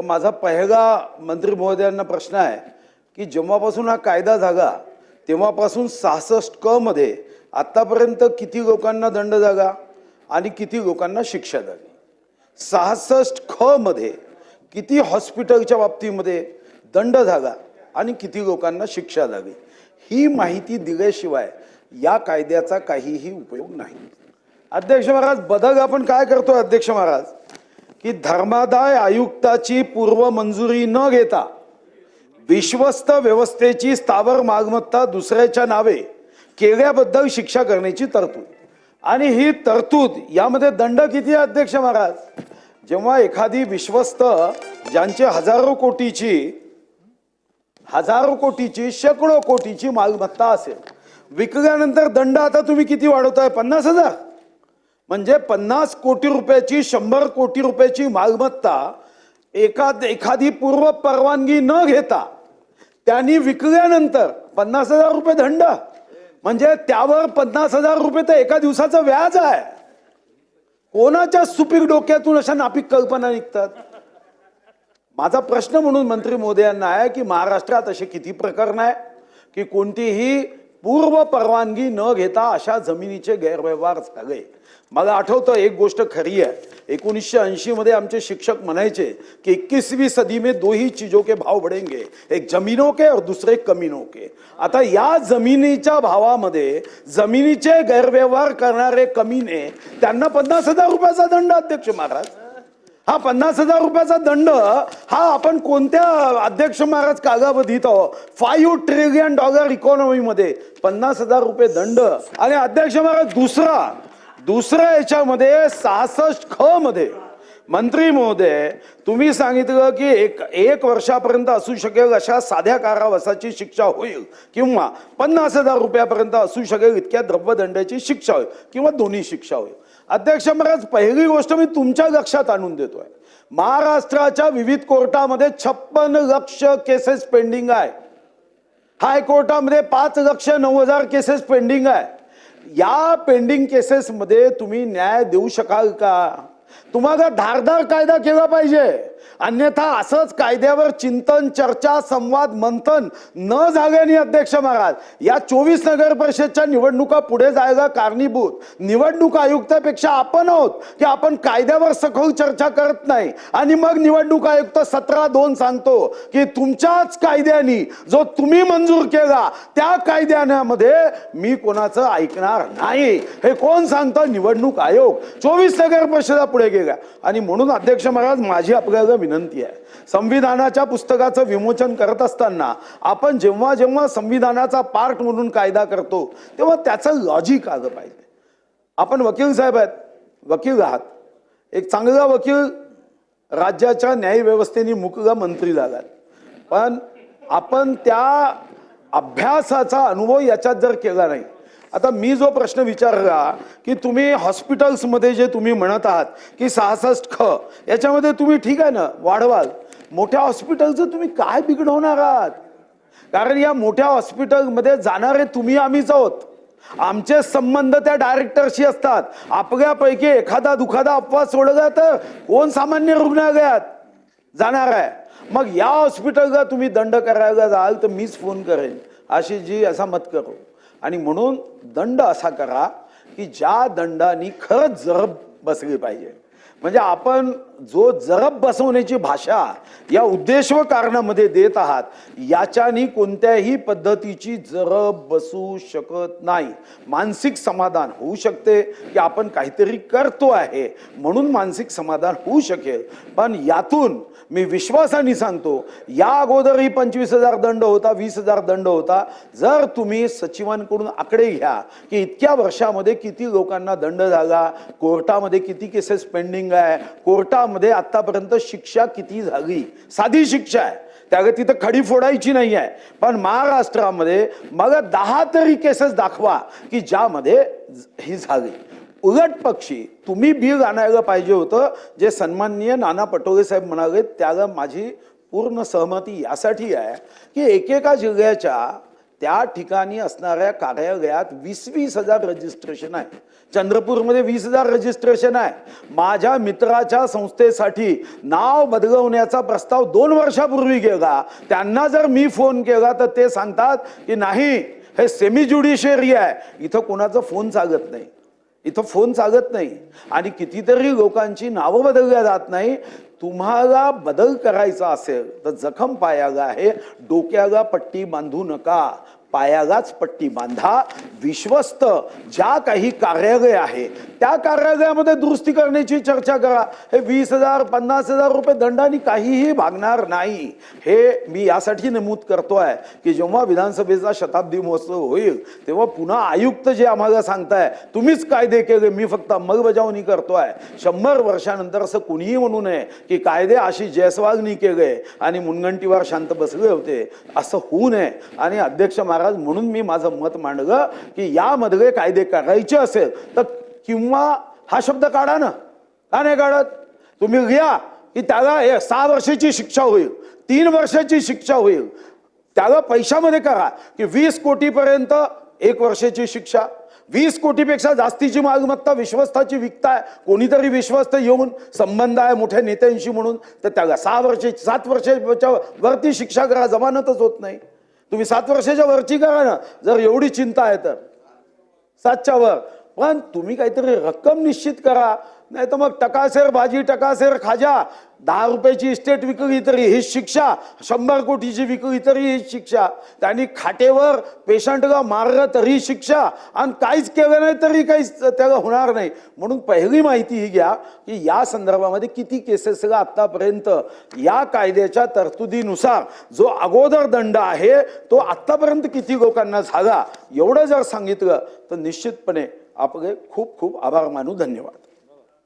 तर माझा पहिला मंत्री महोदयांना प्रश्न आहे की जेव्हापासून हा कायदा झाला तेव्हापासून सहासष्ट क मध्ये आत्तापर्यंत किती लोकांना दंड जागा आणि किती लोकांना शिक्षा झाली? सहासष्ट ख मध्ये किती हॉस्पिटलच्या बाबतीमध्ये दंड झाला आणि किती लोकांना शिक्षा झाली? ही माहिती दिल्याशिवाय या कायद्याचा काहीही उपयोग नाही. अध्यक्ष महाराज बदल आपण काय करतो अध्यक्ष महाराज? की धर्मादाय आयुक्ताची पूर्व मंजुरी न घेता विश्वस्त व्यवस्थेची स्थावर मालमत्ता दुसऱ्याच्या नावे केल्याबद्दल शिक्षा करण्याची तरतूद. आणि ही तरतूद यामध्ये दंड किती आहे अध्यक्ष महाराज? जेव्हा एखादी विश्वस्त ज्यांचे हजारो कोटीची हजारो कोटीची शेकडो कोटीची मालमत्ता असेल विकल्यानंतर दंड आता तुम्ही किती वाढवताय? पन्नास हजार? म्हणजे पन्नास कोटी रुपयाची शंभर कोटी रुपयाची मालमत्ता एका एखादी पूर्व परवानगी न घेता त्यांनी विकल्यानंतर पन्नास हजार रुपये दंड. म्हणजे त्यावर पन्नास हजार रुपये तर एका दिवसाचं व्याज आहे. कोणाच्या सुपीक डोक्यातून अशा नापीक कल्पना निघतात? माझा प्रश्न म्हणून मंत्री मोदी यांना आहे की महाराष्ट्रात असे किती प्रकरण आहे की कोणतीही पूर्व परवानगी न घेता अशा जमिनीचे गैरव्यवहार झाले. मला आठवतं एक गोष्ट खरी आहे. एकोणीसशे ऐंशी मध्ये आमचे शिक्षक म्हणायचे की इक्कीसवीं सदी में दो ही चीजों के भाव बढ़ेंगे. एक जमिनो के और दुसरे कमिनो के. आता या जमिनीच्या भावामध्ये जमिनीचे गैरव्यवहार करणारे कमीने त्यांना पन्नास हजार रुपयाचा दंड अध्यक्ष महाराज. हा पन्नास हजार रुपयाचा दंड हा आपण कोणत्या अध्यक्ष महाराज कागावधीत आहोत? फाईव्ह ट्रिलियन डॉलर इकॉनॉमीमध्ये पन्नास हजार रुपये दंड. आणि अध्यक्ष महाराज दुसरा दुसऱ्या याच्यामध्ये सहासष्ट ख मध्ये. मंत्री महोदय तुम्ही सांगितलं की एक एक वर्षापर्यंत असू शकेल अशा साध्या कारावासाची शिक्षा होईल. किंवा पन्नास हजार रुपयापर्यंत असू शकेल इतक्या द्रव्यदंडाची शिक्षा होईल. किंवा दोन्ही शिक्षा होईल. अध्यक्ष महाराज पहिली गोष्ट मी तुमच्या लक्षात आणून देतोय. महाराष्ट्राच्या विविध कोर्टामध्ये छप्पन लक्ष केसेस पेंडिंग आहे. हायकोर्टामध्ये पाच लक्ष नऊ हजार केसेस पेंडिंग आहे. या पेंडिंग केसेसमध्ये तुम्ही न्याय देऊ शकाल का? तुम्हाला धारदार कायदा केला पाहिजे. अन्यथा असंच कायद्यावर चिंतन चर्चा संवाद मंथन न झाल्याने अध्यक्ष महाराज या चोवीस नगर परिषदच्या निवडणुका पुढे जायला कारणीभूत. निवडणूक आयुक्तापेक्षा आपण आहोत की आपण कायद्यावर सखोल चर्चा करत नाही. आणि मग निवडणूक आयुक्त सतरा दोन सांगतो की तुमच्याच कायद्यानी जो तुम्ही मंजूर केला त्या कायद्यामध्ये मी कोणाचं ऐकणार नाही. हे कोण सांगतं? निवडणूक आयोग. चोवीस नगर परिषदा पुढे गेल्या. आणि म्हणून अध्यक्ष महाराज माझी आपल्याला विनंती आहे. संविधानाच्या पुस्तकाचं विमोचन करत असताना आपण जेव्हा जेव्हा संविधानाचा पार्ट म्हणून कायदा करतो तेव्हा त्याचं लॉजिक आलं पाहिजे. आपण वकील साहेब आहेत वकील आहात. एक चांगला वकील राज्याच्या न्यायव्यवस्थेने मुकला मंत्री झालात पण आपण त्या अभ्यासाचा अनुभव याच्यात जर केला नाही आता मी जो प्रश्न विचारला की तुम्ही हॉस्पिटल्समध्ये जे तुम्ही म्हणत आहात की सहासष्ट ख याच्यामध्ये तुम्ही ठीक आहे ना वाढवाल. मोठ्या हॉस्पिटलचं तुम्ही काय बिघडवणार आहात? कारण या मोठ्या हॉस्पिटलमध्ये जाणारे तुम्ही आम्हीच आहोत. आमचे संबंध त्या डायरेक्टरशी असतात. आपल्यापैकी एखादा दुखादा अपवाद सोडला तर कोण सामान्य रुग्णालयात जाणार आहे? मग या हॉस्पिटलला तुम्ही दंड करायला जाल तर मीच फोन करेन. अशी जी असा मत करू. आणि म्हणून दंड असा करा की ज्या दंडानी खरंच जरब बसली पाहिजे. म्हणजे आपण जो जरब बसवण्याची भाषा या उद्देश व कारणामध्ये देत आहात याच्यानी कोणत्याही पद्धतीची जरब बसू शकत नाही. मानसिक समाधान होऊ शकते की आपण काहीतरी करतो आहे म्हणून मानसिक समाधान होऊ शकेल. पण यातून मी विश्वासाने सांगतो या अगोदरही पंचवीस हजार दंड होता वीस हजार दंड होता. जर तुम्ही सचिवांकडून आकडे घ्या की इतक्या वर्षामध्ये किती लोकांना दंड झाला कोर्टामध्ये किती केसेस पेंडिंग आहे कोर्टा कोर्टामध्ये आतापर्यंत शिक्षा किती झाली? साधी शिक्षा आहे. त्याला तिथं खडी फोडायची नाही आहे. पण महाराष्ट्रामध्ये मला दहा तरी केसेस दाखवा की ज्यामध्ये ही झाली. उलट पक्षी तुम्ही बिल आणायला पाहिजे होतं. जे सन्माननीय नाना पटोले साहेब म्हणाले त्याला माझी पूर्ण सहमती यासाठी आहे की एकेका जिल्ह्याच्या त्या ठिकाणी असणाऱ्या कार्यालयात वीस वीस हजार रजिस्ट्रेशन आहे. चंद्रपूरमध्ये वीस हजार रजिस्ट्रेशन आहे. माझ्या मित्राच्या संस्थेसाठी नाव बदलवण्याचा प्रस्ताव दोन वर्षापूर्वी केला. त्यांना जर मी फोन केला तर ते सांगतात की नाही हे सेमी ज्युडिशियरी आहे. इथं कोणाचा फोन चालत नाही. इथं फोन चालत नाही. आणि कितीतरी लोकांची नावं बदलल्या जात नाही. तुम्हाला बदल करायचा असेल तर जखम पायाला आहे डोक्याला पट्टी बांधू नका. पायालाच पट्टी बांधा विश्वस्त ज्या काही कार्यालय आहे त्या कार्यालयामध्ये दुरुस्ती करण्याची चर्चा करा. हे वीस हजार पन्नास हजार रुपये दंडाने काहीही भागणार नाही. हे मी यासाठी नमूद करतोय की जेव्हा विधानसभेचा शताब्दी महोत्सव होईल तेव्हा पुन्हा आयुक्त जे आम्हाला सांगताय तुम्हीच कायदे केले मी फक्त अंमलबजावणी करतोय. शंभर वर्षानंतर असं कुणीही म्हणू नये की कायदे अशी जयस्वागनी केले आणि मुनगंटीवर शांत बसले होते. असं होऊ नये. आणि अध्यक्ष महाराज म्हणून मी माझं मत मांडलं की यामध्ये कायदे करायचे असेल तर किंवा हा शब्द काढा ना. का नाही काढत? तुम्ही घ्या की त्याला हे सहा वर्षाची शिक्षा होईल तीन वर्षाची शिक्षा होईल. त्याला पैशामध्ये करा की वीस कोटीपर्यंत एक वर्षाची शिक्षा. वीस कोटीपेक्षा जास्तीची मालमत्ता विश्वस्ताची विकताय कोणीतरी विश्वस्त येऊन संबंध आहे मोठ्या नेत्यांशी म्हणून तर त्याला सहा वर्षाची सात वर्षाच्या वरती शिक्षा करा जमानतच होत नाही. तुम्ही सात वर्षाच्या वरची करा ना. जर एवढी चिंता आहे तर. सातच्या वर. पण तुम्ही काहीतरी रक्कम निश्चित करा. नाही तर मग टकासेर भाजी टकासेर खाजा. दहा रुपयाची इस्टेट विकली तरी ही शिक्षा शंभर कोटीची विकली तरी ही शिक्षा. त्यांनी खाटेवर पेशंटला मारलं तरी शिक्षा आणि काहीच केलं नाही तरी काहीच त्याला होणार नाही. म्हणून पहिली माहिती ही घ्या की या संदर्भामध्ये किती केसेसला आत्तापर्यंत या कायद्याच्या तरतुदीनुसार जो अगोदर दंड आहे तो आत्तापर्यंत किती लोकांना झाला एवढं जर सांगितलं तर निश्चितपणे आपले खूप खूप आभार मानू धन्यवाद.